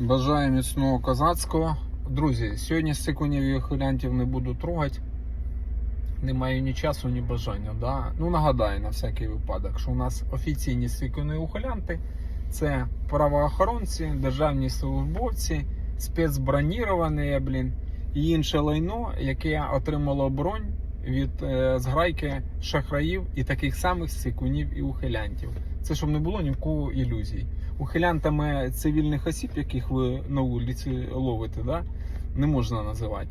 Бажаю міцного козацького. Друзі, сьогодні сикунів і ухилянтів не буду трогати. Не маю ні часу, ні бажання. Да? Ну, нагадаю на всякий випадок, що у нас офіційні сикуни ухилянти це правоохоронці, державні службовці, спецброніровані, блін, і інше лайно, яке отримало бронь від е, зграйки шахраїв і таких самих сикунів і ухилянтів. Це щоб не було ні в кого ілюзій. Ухилянтами цивільних осіб, яких ви на вулиці ловите, да, не можна називати.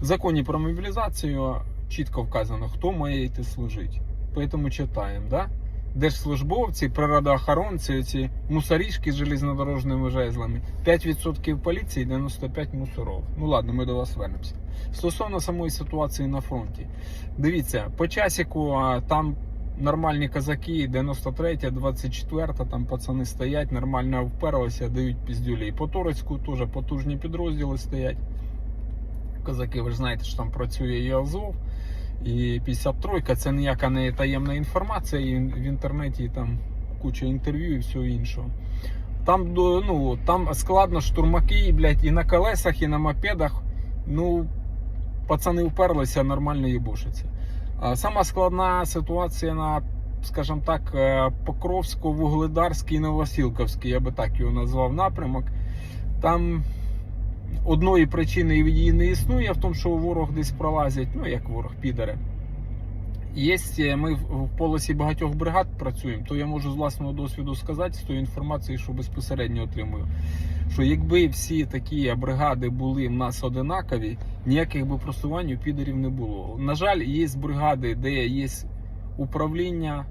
В законі про мобілізацію чітко вказано, хто має йти служити. Тому читаємо, да? Держслужбовці, природоохоронці, ці мусорішки з железнодорожними жезлами, 5% поліції, 95 мусоров. Ну ладно, ми до вас вернемося. Стосовно самої ситуації на фронті, дивіться, по часіку там нормальні казаки, 93, 24, там пацани стоять, нормально вперлися, дають піздюлі. По Турецьку теж потужні підрозділи стоять. Козаки, ви ж знаєте, що там працює і Азов, і 53 це ніяка не таємна інформація, і в інтернеті і там куча інтерв'ю і всього іншого. Там, ну, там складно штурмаки, блядь, і на колесах, і на мопедах. Ну, пацани вперлися, нормально їбушаться. А Сама складна ситуація на, скажімо так, е, Покровсько-Вугледарський Новосілковський, я би так його назвав напрямок. Там одної причини її не існує в тому, що ворог десь пролазять, ну як ворог підаре. Є, е, ми в полосі багатьох бригад працюємо, то я можу з власного досвіду сказати з тої інформації, що безпосередньо отримую. Що якби всі такі бригади були в нас одинакові, ніяких би просувань у підерів не було. На жаль, є бригади, де є управління,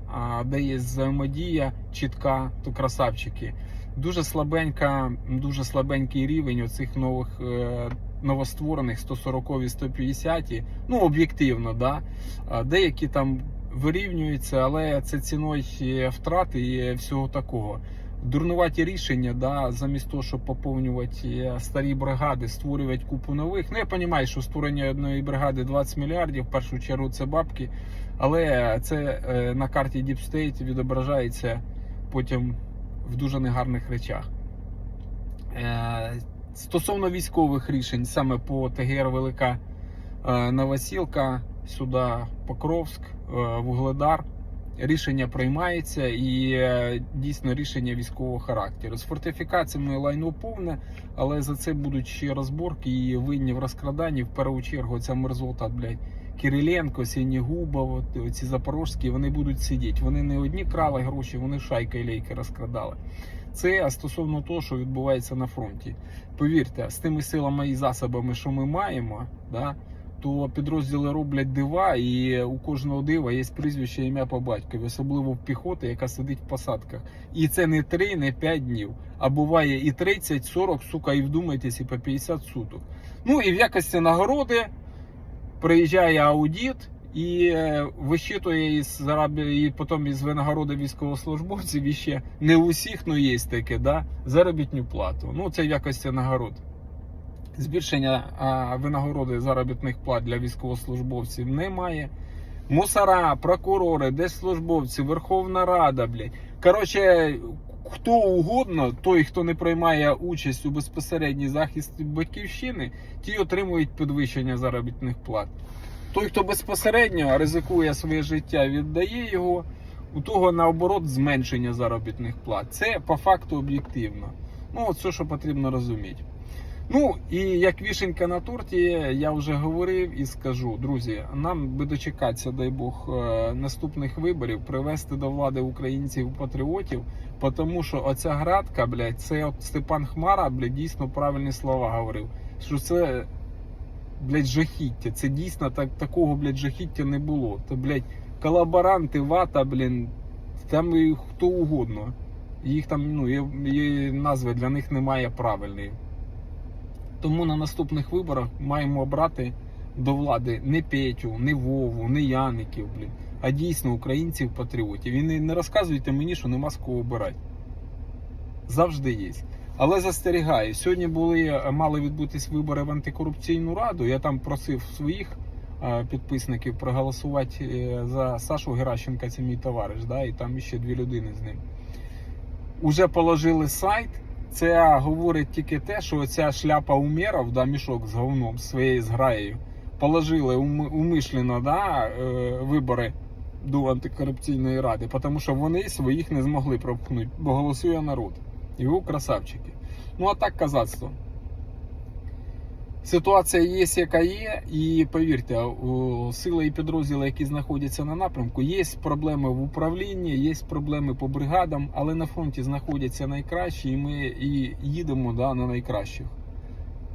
де є взаємодія чітка, то красавчики. Дуже слабенька, дуже слабенький рівень оцих нових е, новостворених 140 150 ну об'єктивно, да. Деякі там вирівнюються, але це ціною е, втрати і всього такого. Дурнуваті рішення, да, замість того, щоб поповнювати е, старі бригади, створювати купу нових. Ну я розумію, що створення одної бригади 20 мільярдів, в першу чергу це бабки, але це е, на карті Deep State відображається потім в дуже негарних речах. Е, Стосовно військових рішень, саме по ТГР Велика Новосілка, сюди Покровськ, Вугледар. Рішення приймається і е, дійсно рішення військового характеру. З фортифікаціями лайно повне, але за це будуть ще розборки і винні в розкраданні. В першу чергу ця мерзота, блядь, Кириленко, Сінігубов, от ці запорожські, вони будуть сидіти. Вони не одні крали гроші, вони шайка і лейки розкрадали. Це стосовно того, що відбувається на фронті. Повірте, з тими силами і засобами, що ми маємо, да, то підрозділи роблять дива, і у кожного дива є прізвище ім'я по батькові, особливо в піхоти, яка сидить в посадках. І це не 3, не 5 днів, а буває і 30, 40, сука, і вдумайтесь, і по 50 суток. Ну і в якості нагороди приїжджає аудит і е, вищитує із зараби, і потім із винагороди військовослужбовців і ще не у всіх, ну є таке, да, заробітну плату. Ну це в якості нагород. Збільшення винагороди заробітних плат для військовослужбовців немає. Мусора, прокурори, держслужбовці, Верховна Рада, блядь. Коротше, хто угодно, той, хто не приймає участь у безпосередній захисті батьківщини, ті отримують підвищення заробітних плат. Той, хто безпосередньо ризикує своє життя, віддає його, у того наоборот зменшення заробітних плат. Це по факту об'єктивно. Ну, от все, що потрібно розуміти. Ну і як вішенька на торті, я вже говорив і скажу, друзі, нам би дочекатися, дай Бог, е, наступних виборів, привести до влади українців патріотів, тому що оця градка, блядь, це от Степан Хмара, блядь, дійсно правильні слова говорив. Що це, блядь, жахіття. Це дійсно так, такого, блядь, жахіття не було. Це, блядь, колаборанти, вата, блін, там і хто угодно. Їх там, ну, є, є назви для них немає правильної. Тому на наступних виборах маємо обрати до влади не Петю, не Вову, не Яників, блін, а дійсно українців-патріотів. І не, не розказуйте мені, що нема з кого обирати. Завжди є. Але застерігаю, сьогодні були, мали відбутись вибори в антикорупційну раду. Я там просив своїх е, підписників проголосувати е, за Сашу Геращенка, це мій товариш, да, і там ще дві людини з ним. Уже положили сайт. Це говорить тільки те, що оця шляпа уміров, да, мішок з говном своєю зграєю, положили ум- умишлено да, е, вибори до антикорупційної ради, тому що вони своїх не змогли пропхнути, бо голосує народ. Ви красавчики. Ну а так казацтво. Ситуація є, яка є, і повірте, сили і підрозділи, які знаходяться на напрямку, є проблеми в управлінні, є проблеми по бригадам, але на фронті знаходяться найкращі, і ми і їдемо да, на найкращих.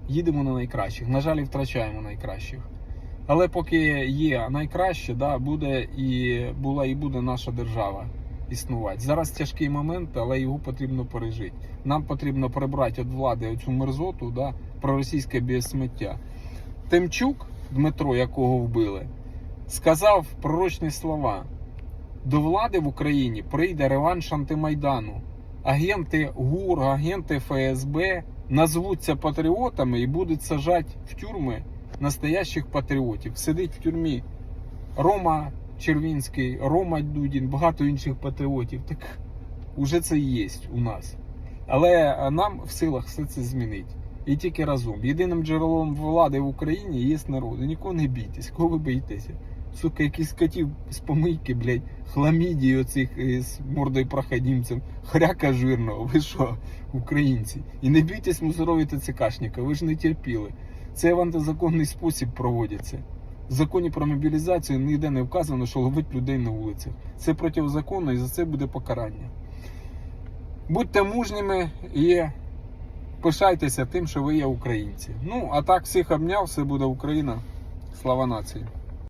Їдемо на найкращих. На жаль, втрачаємо найкращих. Але поки є найкраще, да, буде і була і буде наша держава існувати. Зараз тяжкий момент, але його потрібно пережити. Нам потрібно прибрати від влади оцю мерзоту, да, проросійське безсміття. Тимчук, Дмитро, якого вбили, сказав пророчні слова: до влади в Україні прийде реванш антимайдану. Агенти ГУР, агенти ФСБ назвуться патріотами і будуть сажати в тюрми настоящих патріотів. Сидить в тюрмі Рома Червінський, Рома Дудін, багато інших патріотів. Так уже це є у нас. Але е, нам в силах все це змінити. І тільки разом. Єдиним джерелом влади в Україні є народ. І нікого не бійтесь, кого ви боїтеся? Сука, якісь котів з помийки, блядь, хламідії оцих з мордою проходимцем, хряка жирного. Ви що, українці? І не бійтесь мусорові ТЦКшника, ви ж не терпіли. Це в антизаконний спосіб проводиться. В законі про мобілізацію ніде не вказано, що ловить людей на вулицях. Це протизаконно і за це буде покарання. Будьте мужніми і пишайтеся тим, що ви є українці. Ну, а так всіх обняв, все буде Україна. Слава нації!